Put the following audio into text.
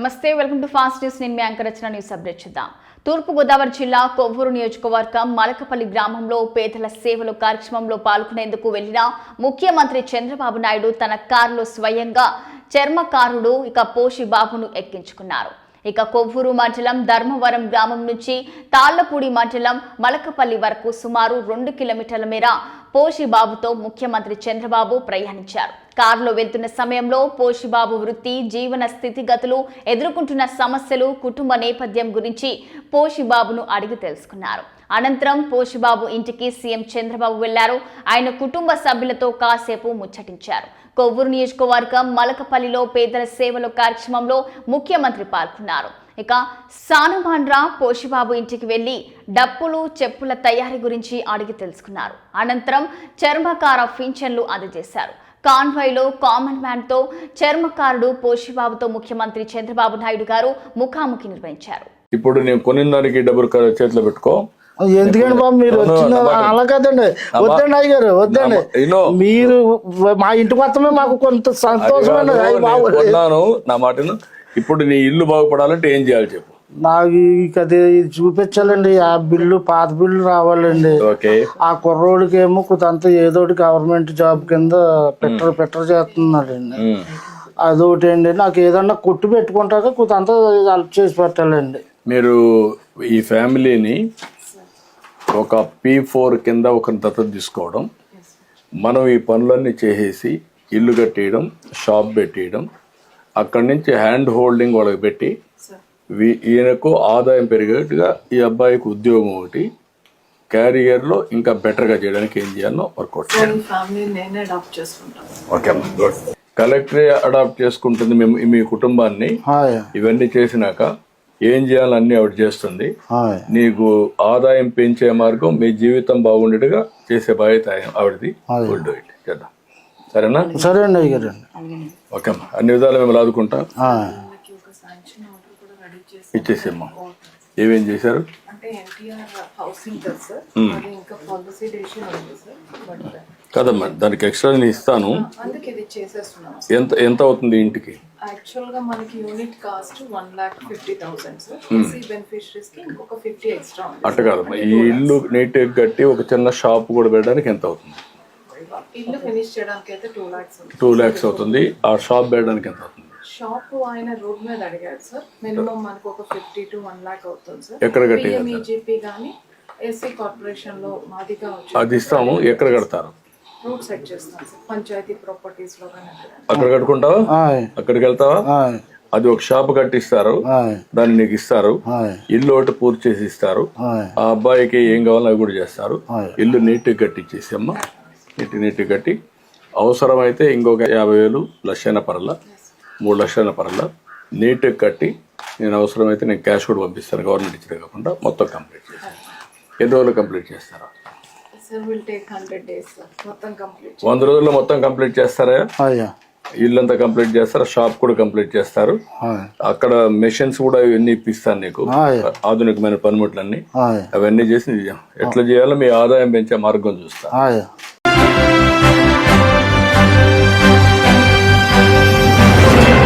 నమస్తే welcome to fast news. నేను మీ యాంకర్ రచన. న్యూస్ అప్డేట్ చూద్దాం. తూర్పు గోదావరి జిల్లా కొవ్వూరు నియోజకవర్గం మలకపల్లి గ్రామంలో పేదల సేవలు కార్యక్రమంలో పాల్గొనేందుకు వెళ్ళిన ముఖ్యమంత్రి చంద్రబాబు నాయుడు తన కారులో స్వయంగా చర్మకారుడు ఇక పోషి బాబును ఎక్కించుకున్నారు. ఇక కొవ్వూరు మండలం ధర్మవరం గ్రామం నుంచి తాళ్ళపూడి మండలం మలకపల్లి వరకు సుమారు రెండు కిలోమీటర్ల మేర పోషి బాబుతో ముఖ్యమంత్రి చంద్రబాబు ప్రయాణించారు. కారులో వెళ్తున్న సమయంలో పోషిబాబు వృత్తి జీవన స్థితిగతులు ఎదుర్కొంటున్న సమస్యలు కుటుంబ నేపథ్యం గురించి పోషిబాబును అడిగి తెలుసుకున్నారు. అనంతరం పోషిబాబు ఇంటికి సీఎం చంద్రబాబు వెళ్ళారు. ఆయన కుటుంబ సభ్యులతో కాసేపు ముచ్చటించారు. కొవ్వూరు నియోజకవర్గం మలకపల్లిలో పేదల సేవల కార్యక్రమంలో ముఖ్యమంత్రి పాల్గొన్నారు. ఇక సానుభాండ్రా పోషిబాబు ఇంటికి వెళ్ళి డప్పులు చెప్పుల తయారీ గురించి అడిగి తెలుసుకున్నారు. అనంతరం చర్మకార పింఛన్లు అందజేశారు. కాన్వాయ్లో కామన్ మ్యాన్తో చర్మకారుడు పోషిబాబుతో ముఖ్యమంత్రి చంద్రబాబు నాయుడు గారు ముఖాముఖి నిర్వహించారు. ఇప్పుడు నేను కొనిన దానికి డబ్బులు చేతిలో పెట్టుకో. ఎందుకండి బాబు మీరు వచ్చిన. అలా కదండి. వద్దండి అయ్య గారు వద్దండి. మీరు మా ఇంటి మొత్తమే మాకు కొంత సంతోషమైన నా మాటను ఇప్పుడు నీ ఇల్లు బాగుపడాలంటే ఏం చేయాలి చెప్పు. నాకు ఇక అది చూపించాలండి. ఆ బిల్లు పాత బిల్లు రావాలండి. ఓకే. ఆ కుర్రోడికి ఏమో కొంత ఏదోటి గవర్నమెంట్ జాబ్ కింద పెట్టరు పెట్టరు చేస్తున్నాడండి. అదొకటి అండి. నాకు ఏదన్నా కొట్టు పెట్టుకుంటాక కొంత హెల్ప్ చేసి పెట్టాలండి. మీరు ఈ ఫ్యామిలీని ఒక పీ ఫోర్ కింద ఒక దత్తత తీసుకోవడం మనం ఈ పనులన్నీ చేసేసి ఇల్లు కట్టేయడం షాప్ పెట్టేయడం అక్కడి నుంచి హ్యాండ్ హోల్డింగ్ వాళ్ళకి పెట్టి ఈయనకు ఆదాయం పెరిగేట్టుగా ఈ అబ్బాయికి ఉద్యోగం ఒకటి క్యారియర్లో ఇంకా బెటర్గా చేయడానికి ఏం చేయాలో. Workout okay good. కలెక్టరే అడాప్ట్ చేసుకుంటుంది మేము మీ కుటుంబాన్ని. ఇవన్నీ చేసినాక ఏం చేయాలన్నీ ఆవిడ చేస్తుంది. నీకు ఆదాయం పెంచే మార్గం మీ జీవితం బాగుండేట్టుగా చేసే బాధ్యత ఆవిడది. చేద్దాం. సరేనా? సరే అండి ఓకే అమ్మా అన్ని విధాలు మేము లాదుకుంటాం. ఉంది సార్. బట్ కదమ్మా దానికి ఎక్స్ట్రా నేను ఇస్తాను. ఎంత ఎంత అవుతుంది ఇంటికి? యాక్చువల్గా మనకి unit cost one lakh fifty thousand sir. SC బెనిఫిషరీస్కి ఇంకొక ఫిఫ్టీ ఎక్స్ట్రా ఉంది అట్ట కాదమ్మా ఈ ఇల్లు నీట్గా కట్టి ఒక చిన్న షాప్ కూడా పెట్టడానికి ఎంత అవుతుంది? ఇల్లు ఫినిష్ చేయడానికి అయితే టూ లాక్స్ టూ ల్యాక్స్ అవుతుంది. ఆ షాప్ పెట్టడానికి ఎంత అవుతుంది? షాప్ ఆయన రోడ్ మీద అడిగాడు సార్. మినిమం మనకు ఒక ఫిఫ్టీ టు వన్ లాక్ అవుతుంది సార్. ఎక్కడ పిఎంఈజీపీ కానీ ఎస్సీ కార్పొరేషన్లో మాదిగా అది ఇస్తాము. ఎక్కడ కడతారు? రూట్ సెట్ చేస్తాం సార్. పంచాయతీ ప్రాపర్టీస్లో కానీ అక్కడ. అక్కడ కట్టుకుంటావా? అక్కడికి వెళ్తావా? అది ఒక షాప్ కట్టిస్తారు. దాన్ని నీకు ఇస్తారు. ఇల్లు ఒకటి పూర్తి చేసి ఇస్తారు. ఆ అబ్బాయికి ఏం కావాలో అవి కూడా చేస్తారు. ఇల్లు నీట్గా కట్టించేసి అమ్మ. నీట్ నీట్గా కట్టి. అవసరమైతే ఇంకొక యాభై వేలు లక్షణ పరల మూడు లక్షల పరల నీట్గా కట్టి నేను అవసరమైతే నేను క్యాష్ కూడా పంపిస్తాను. గవర్నమెంట్ ఇచ్చిన కాకుండా మొత్తం కంప్లీట్ చేస్తాను. ఎన్ని రోజులు కంప్లీట్ చేస్తారా? Sir will take hundred days sir మొత్తం కంప్లీట్ వంద రోజుల్లో మొత్తం కంప్లీట్ చేస్తారా? ఇల్లంతా కంప్లీట్ చేస్తారా? షాప్ కూడా కంప్లీట్ చేస్తారు. అక్కడ మెషిన్స్ కూడా ఇవన్నీ ఇప్పిస్తాను నీకు. ఆధునికమైన పనిముట్లన్నీ. అవన్నీ చేసి ఎట్లా చేయాలో మీ ఆదాయం పెంచే మార్గం చూస్తా.